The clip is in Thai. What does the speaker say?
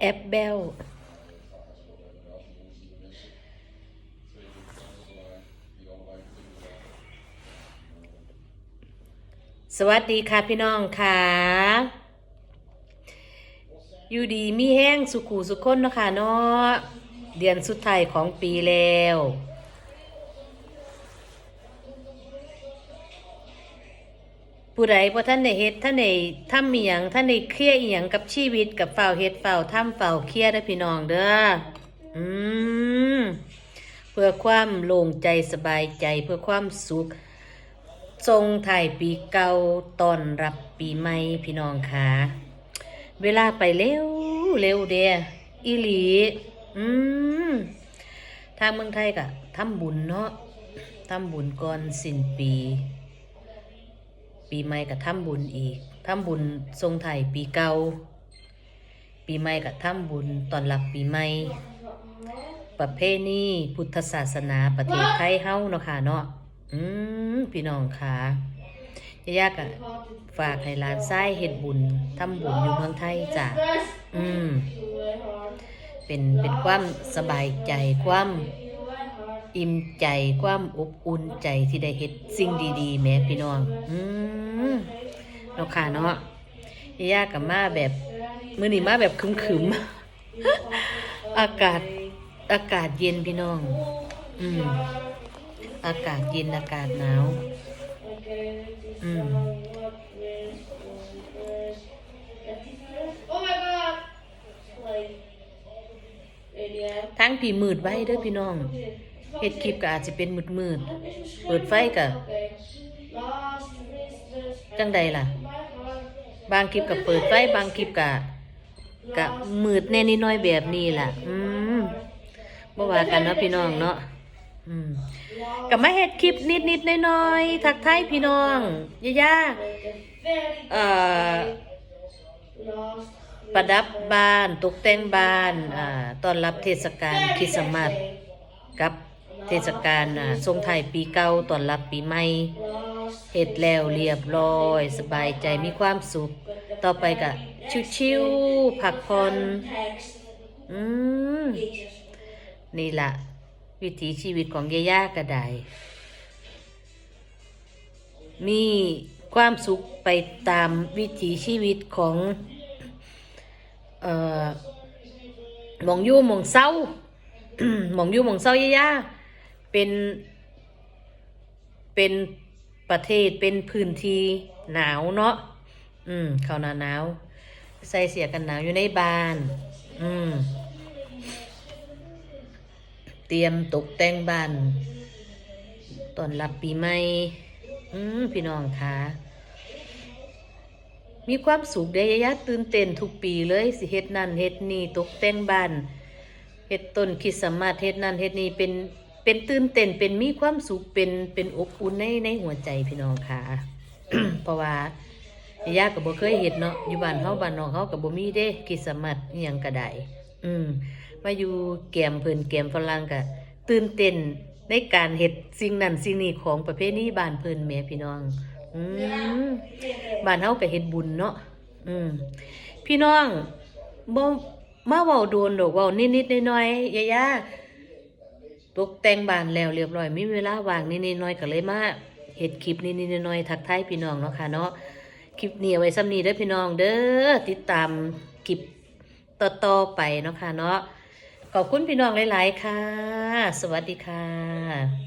แอปเบลสวัสดีค่ะพี่น้องค่ะอยู่ดีมีแห้งสุขูสุขคนนะคะเนาะเดือนสุดท้ายของปีแล้ว ผู้ใดพอท่านได้เฮ็ดท่านได้ทำอีหยังท่านได้เคลียร์อีหยังกับชีวิตกับเฝ้าเฮ็ดเฝ้าทำเฝ้าเคลียร์เด้อพี่น้องเด้ออืมเพื่อความโล่งใจสบายใจเพื่อความสุขทรงถ่ายปีเก่าตอนรับปีใหม่พี่น้องค่ะเวลาไปเร็วเร็วเดียอีหลี อืมทางเมืองไทยก็ทำบุญเนาะทำบุญก่อนสิ้นปี ปีใหม่ก็ทำบุญอีกทำบุญทรงไทยปีเก่าปีใหม่ก็ทำบุญตอนรับปีใหม่ ประเพณีพุทธศาสนาประเทศไทยเฮ้าเนาะค่ะเนาะอืมพี่น้องค่ะยากอะฝากให้หลานไส้เฮ็ดบุญทำบุญอยู่เมืองไทยจ้ะอืมเป็นเป็นความสบายใจความ อิ่มใจความอบอุ่นใจที่ได้เฮ็ดสิ่งดีๆ แม่พี่น้อง อืมเนาะค่ะเนาะยากกับมาแบบมื้อนี้มาแบบคึมๆ อากาศอากาศเย็นพี่น้อง อืม อากาศเย็นอากาศหนาว อืมทั้งผีมืดไว้เด้อพี่น้อง เฮ็ดคลิปก็อาจจะเป็นมืดมืดๆเปิดไฟก็จังใดล่ะ บางคลิปก็เปิดไฟบางคลิปก็ก็มืดแน่นิดน้อยแบบนี้ล่ะ อืมบ่ว่ากันเนาะพี่น้องเนาะอืมก็มาเฮ็ดคลิปนิดๆน้อยๆทักทายพี่น้องย่าๆเอ่อประดับบ้านตกแต่งบ้านอ่าต้อนรับเทศกาลคริสต์มาสกับ เทศกาลอ่าทรงไทยปีเก่าต้อนรับปีใหม่เฮ็ดแล้วเรียบร้อย สบายใจมีความสุข ต่อไปก็ชิวๆพักผ่อนอืมนี่ละวิถีชีวิตของยาย่าก็ได้มีความสุขไปตามวิถีชีวิตของเอ่อมองยู่มองเศร้ามองยู่มองเศร้ายาย่า เป็นเป็นประเทศเป็นพื้นที่หนาวเนาะ อืม เขาหนาหนาวใส่เสียกันหนาวอยู่ในบ้าน อืม เตรียมตกแต่งบ้านตอนรับปีใหม่ อืม พี่น้องคะมีความสุขเด้ยายาตื่นเต้นทุกปีเลยสิเฮ็ดนั่นเฮ็ดนี่ตกแต่งบ้านเฮ็ดต้นคริสต์มาสเฮ็ดนั่นเฮ็ดนี่เป็น เป็นตื่นเต้นเป็นมีความสุขเป็นเป็นอบอุ่นในในหัวใจพี่น้องค่ะ เพราะว่ายายาก็บ่เคยเฮ็ดเนาะอยู่บ้านเฮาบ้านน้อกเฮาก็บ่มีเด้คริสมาสอีหยังก็ได้อืมมาอยู่แกมเพิ่นแกมฝรั่งก็ตื่นเต้นในการเฮ็ดสิ่งนั้นสิ่งนี้ของประเพณีบ้านเพิ่นแม่พี่น้อง อืมบ้านเฮาก็เฮ็ดบุญเนาะอืมพี่น้องบ่มาเว้าโดนดอกเว้านิดๆน้อยๆยาๆ ตกแต่งบ้านแล้วเรียบร้อยมีเวลาว่างนิดๆน้อยๆก็เลยมาเห็ดคลิปนิดๆน้อยๆทักทายพี่น้องเนาะค่ะเนาะคลิปนี้ไว้ซ้ำนี้เด้อพี่น้องเด้อติดตามคลิปต่อๆไปเนาะค่ะเนาะขอบคุณพี่น้องหลาย ๆ ค่ะ สวัสดีค่ะ